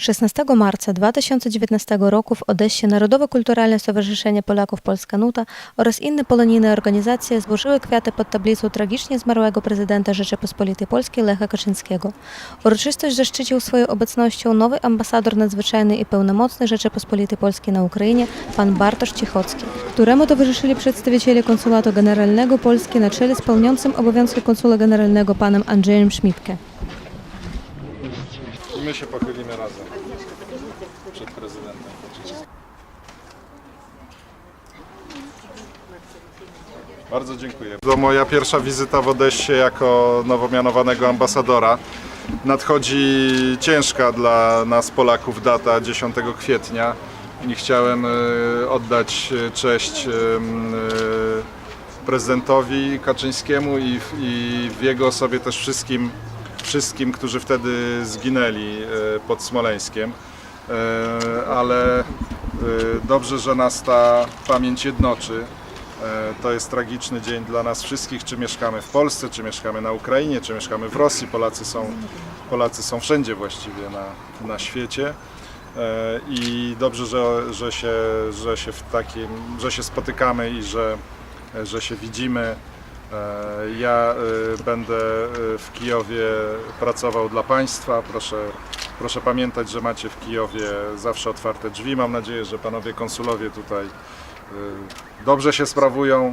16 marca 2019 roku w Odessie Narodowe Kulturalne Stowarzyszenie Polaków Polska Nuta oraz inne polonijne organizacje złożyły kwiaty pod tablicą tragicznie zmarłego prezydenta Rzeczypospolitej Polskiej Lecha Kaczyńskiego. Uroczystość zaszczycił swoją obecnością nowy ambasador nadzwyczajny i pełnomocny Rzeczypospolitej Polskiej na Ukrainie, pan Bartosz Cichocki, któremu towarzyszyli przedstawiciele Konsulatu Generalnego Polski na czele z pełniącym obowiązki konsula generalnego panem Andrzejem Szmipke. I my się pochylimy razem przed prezydentem. Bardzo dziękuję. To moja pierwsza wizyta w Odessie jako nowo mianowanego ambasadora. Nadchodzi ciężka dla nas Polaków data 10 kwietnia i chciałem e, oddać e, cześć e, prezydentowi Kaczyńskiemu i, w- i w jego osobie też wszystkim, wszystkim, którzy wtedy zginęli e, pod Smoleńskiem. E, Ale e, dobrze, że nas ta pamięć jednoczy. To jest tragiczny dzień dla nas wszystkich, czy mieszkamy w Polsce, czy mieszkamy na Ukrainie, czy mieszkamy w Rosji. Polacy są, Polacy są wszędzie właściwie na, na świecie. I dobrze, że, że, się, że się w takim, że się spotykamy i że, że się widzimy. E, Ja e, będę e, w Kijowie pracował dla Państwa. Proszę, proszę pamiętać, że macie w Kijowie zawsze otwarte drzwi. Mam nadzieję, że panowie konsulowie tutaj dobrze się sprawują,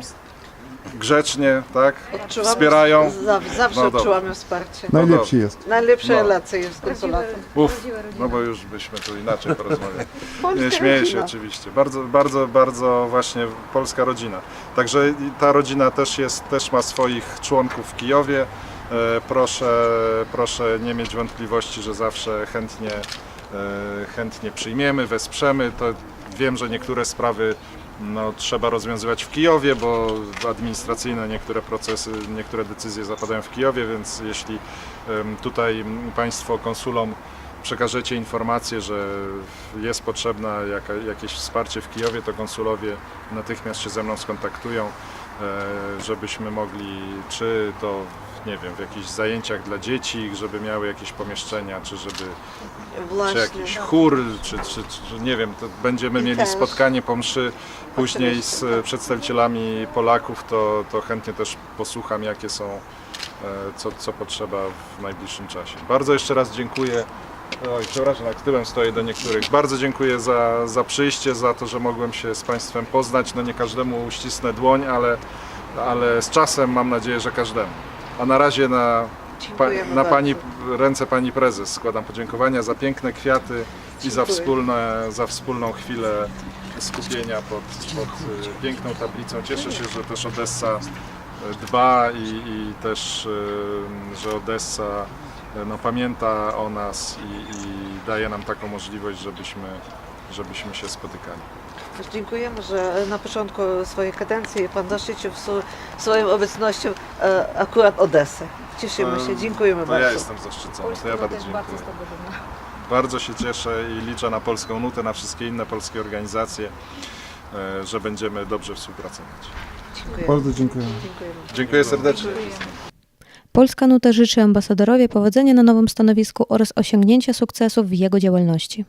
grzecznie, tak? Odczuwamy, Wspierają. Zaw- zawsze No dobra. odczuwamy wsparcie. Najlepszy jest. Najlepsze No. relacje jest z konsulatem. Uf, no bo już byśmy tu inaczej porozmawiali. Polska Nie, śmieję się rodzina. oczywiście. Bardzo, bardzo, bardzo właśnie polska rodzina. Także i ta rodzina też jest, też ma swoich członków w Kijowie. E, Proszę, proszę nie mieć wątpliwości, że zawsze chętnie, e, chętnie przyjmiemy, wesprzemy. To wiem, że niektóre sprawy no, trzeba rozwiązywać w Kijowie, bo administracyjne niektóre procesy, niektóre decyzje zapadają w Kijowie, więc jeśli tutaj Państwo konsulom przekażecie informację, że jest potrzebna jaka, jakieś wsparcie w Kijowie, to konsulowie natychmiast się ze mną skontaktują, e, żebyśmy mogli, czy to nie wiem, w jakichś zajęciach dla dzieci, żeby miały jakieś pomieszczenia, czy żeby czy Właśnie. jakiś no. chór, czy, czy, czy nie wiem, to będziemy I mieli też. spotkanie po mszy później z e, przedstawicielami Polaków, to, to chętnie też posłucham, jakie są, e, co, co potrzeba w najbliższym czasie. Bardzo jeszcze raz dziękuję. Oj, przepraszam, jak tyłem stoję do niektórych. Bardzo dziękuję za, za przyjście, za to, że mogłem się z Państwem poznać. No nie każdemu uścisnę dłoń, ale, ale z czasem mam nadzieję, że każdemu. A na razie na, pa, na pani, ręce Pani Prezes składam podziękowania za piękne kwiaty i za, Dziękuję. wspólne, za wspólną chwilę skupienia pod, pod y, piękną tablicą. Cieszę się, że też Odessa y, dba i, i też, y, że Odessa no, pamięta o nas i, i daje nam taką możliwość, żebyśmy, żebyśmy się spotykali. Dziękujemy, że na początku swojej kadencji Pan zaszczycił swo- swoją obecnością e, akurat Odessę. Cieszymy się, dziękujemy To bardzo. ja jestem zaszczycony, to ja bardzo dziękuję. Bardzo się cieszę i liczę na Polską Nutę, na wszystkie inne polskie organizacje, e, że będziemy dobrze współpracować. Dziękujemy. Bardzo dziękuję. Dziękujemy. Dziękuję serdecznie. Polska Nuta życzy ambasadorowi powodzenia na nowym stanowisku oraz osiągnięcia sukcesów w jego działalności.